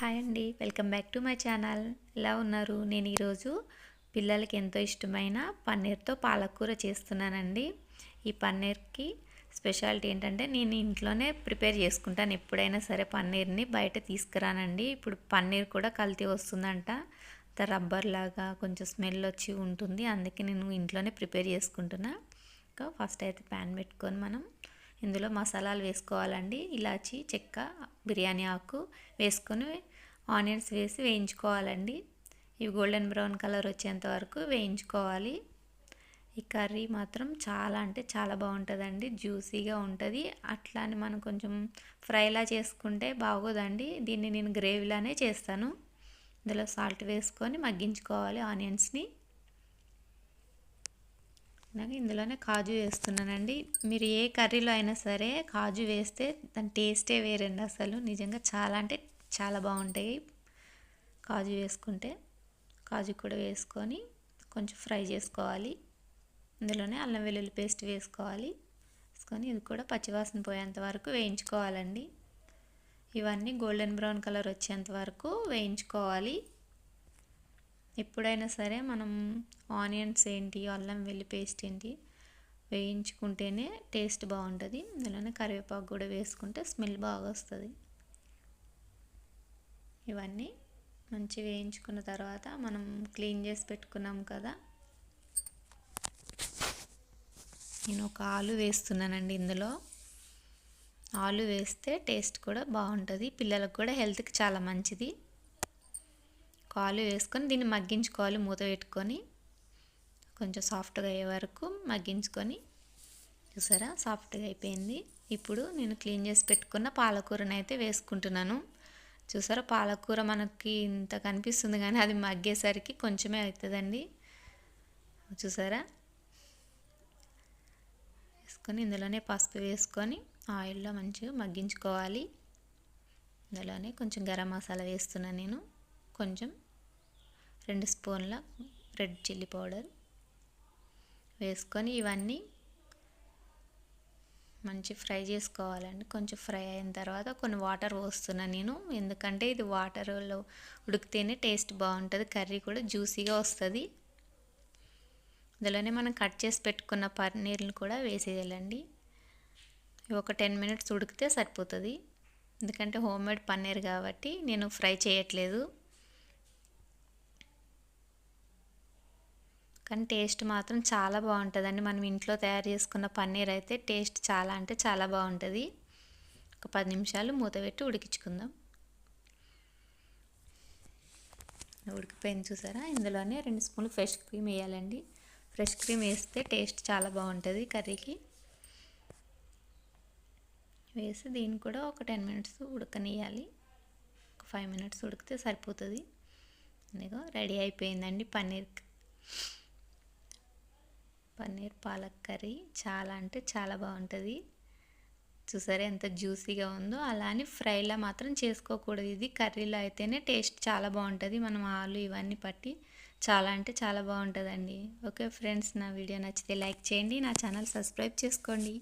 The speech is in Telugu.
హాయ్ అండి. Welcome back to my channel. ఎలా ఉన్నారు? నేను ఈరోజు పిల్లలకి ఎంతో ఇష్టమైన పన్నీర్తో పాలకూర చేస్తున్నానండి. ఈ పన్నీర్కి స్పెషాలిటీ ఏంటంటే నేను ఇంట్లోనే ప్రిపేర్ చేసుకుంటాను. ఎప్పుడైనా సరే పన్నీర్ని బయట తీసుకురానండి. ఇప్పుడు పన్నీర్ కూడా కల్తీ వస్తుందంట. రబ్బర్ లాగా కొంచెం స్మెల్ వచ్చి ఉంటుంది. అందుకే నేను ఇంట్లోనే ప్రిపేర్ చేసుకుంటున్నా. ఇంకా ఫస్ట్ అయితే ప్యాన్ పెట్టుకొని మనం ఇందులో మసాలాలు వేసుకోవాలండి. ఇలాచి చెక్క బిర్యానీ ఆకు వేసుకొని ఆనియన్స్ వేసి వేయించుకోవాలండి. ఇవి గోల్డెన్ బ్రౌన్ కలర్ వచ్చేంత వరకు వేయించుకోవాలి. ఈ కర్రీ మాత్రం చాలా అంటే చాలా బాగుంటుందండి. జ్యూసీగా ఉంటుంది. అట్లా అని మనం కొంచెం ఫ్రైలా చేసుకుంటే బాగోదండి. దీన్ని నేను గ్రేవీలానే చేస్తాను. ఇందులో సాల్ట్ వేసుకొని మగ్గించుకోవాలి ఆనియన్స్ని. ఇందులోనే కాజు వేస్తున్నానండి. మీరు ఏ కర్రీలో అయినా సరే కాజు వేస్తే దాని టేస్టే వేరండి అసలు. నిజంగా చాలా అంటే చాలా బాగుంటాయి. కాజు వేసుకుంటే కాజు కూడా వేసుకొని కొంచెం ఫ్రై చేసుకోవాలి. ఇందులోనే అల్లం వెల్లుల్లి పేస్ట్ వేసుకోవాలి. వేసుకొని ఇది కూడా పచ్చివాసన పోయేంత వరకు వేయించుకోవాలండి. ఇవన్నీ గోల్డెన్ బ్రౌన్ కలర్ వచ్చేంత వరకు వేయించుకోవాలి. ఎప్పుడైనా సరే మనం ఆనియన్స్ ఏంటి అల్లం వెల్లి పేస్ట్ ఏంటి వేయించుకుంటేనే టేస్ట్ బాగుంటుంది. ఇందులోనే కరివేపాకు కూడా వేసుకుంటే స్మెల్ బాగా వస్తుంది. ఇవన్నీ మంచి వేయించుకున్న తర్వాత మనం క్లీన్ చేసి పెట్టుకున్నాం కదా. నేను ఒక ఆలు వేస్తున్నానండి ఇందులో. ఆలు వేస్తే టేస్ట్ కూడా బాగుంటుంది. పిల్లలకు కూడా హెల్త్కి చాలా మంచిది. కాలు వేసుకొని దీన్ని మగ్గించుకోవాలి మూత పెట్టుకొని. కొంచెం సాఫ్ట్గా అయ్యే వరకు మగ్గించుకొని. చూసారా? సాఫ్ట్గా అయిపోయింది. ఇప్పుడు నేను క్లీన్ చేసి పెట్టుకున్న పాలకూరని అయితే వేసుకుంటున్నాను. చూసారా? పాలకూర మనకి ఇంత కనిపిస్తుంది కానీ అది మగ్గేసరికి కొంచెమే అవుతుందండి చూసారా? వేసుకొని ఇందులోనే పసుపు వేసుకొని ఆయిల్లో మంచిగా మగ్గించుకోవాలి. ఇందులోనే కొంచెం గరం మసాలా వేస్తున్నాను నేను. కొంచెం రెండు స్పూన్ల రెడ్ చిల్లీ పౌడర్ వేసుకొని ఇవన్నీ మంచి ఫ్రై చేసుకోవాలండి. కొంచెం ఫ్రై అయిన తర్వాత కొన్ని వాటర్ పోస్తున్నాను నేను. ఎందుకంటే ఇది వాటర్లో ఉడికితేనే టేస్ట్ బాగుంటుంది. కర్రీ కూడా జ్యూసీగా వస్తుంది. ఇందులోనే మనం కట్ చేసి పెట్టుకున్న పన్నీర్ని కూడా వేసేయాలండి. ఒక టెన్ మినిట్స్ ఉడికితే సరిపోతుంది. ఎందుకంటే హోమ్ మేడ్ పన్నీర్ కాబట్టి నేను ఫ్రై చేయట్లేదు. కానీ టేస్ట్ మాత్రం చాలా బాగుంటుందండి. మనం ఇంట్లో తయారు చేసుకున్న పన్నీర్ అయితే టేస్ట్ చాలా అంటే చాలా బాగుంటుంది. ఒక పది నిమిషాలు మూత పెట్టి ఉడికించుకుందాం. ఉడికిపోయింది చూసారా? ఇందులోనే రెండు స్పూన్లు ఫ్రెష్ క్రీమ్ వేయాలండి. ఫ్రెష్ క్రీమ్ వేస్తే టేస్ట్ చాలా బాగుంటుంది కర్రీకి. వేసి దీన్ని కూడా ఒక టెన్ మినిట్స్ ఉడకనియాలి ఒక ఫైవ్ మినిట్స్ ఉడికితే సరిపోతుంది. ఇదిగో రెడీ అయిపోయిందండి పన్నీర్. పన్నీర్ పాలక్ కర్రీ చాలా అంటే చాలా బాగుంటుంది. చూసారా ఎంత జ్యూసీగా ఉందో. అలా అని ఫ్రైలా మాత్రం చేసుకోకూడదు. ఇది కర్రీలో అయితేనే టేస్ట్ చాలా బాగుంటుంది. మనం ఆలు ఇవన్నీ పట్టి చాలా అంటే చాలా బాగుంటుందండి. ఓకే ఫ్రెండ్స్ నా వీడియో నచ్చితే లైక్ చేయండి. నా ఛానల్ సబ్స్క్రైబ్ చేసుకోండి.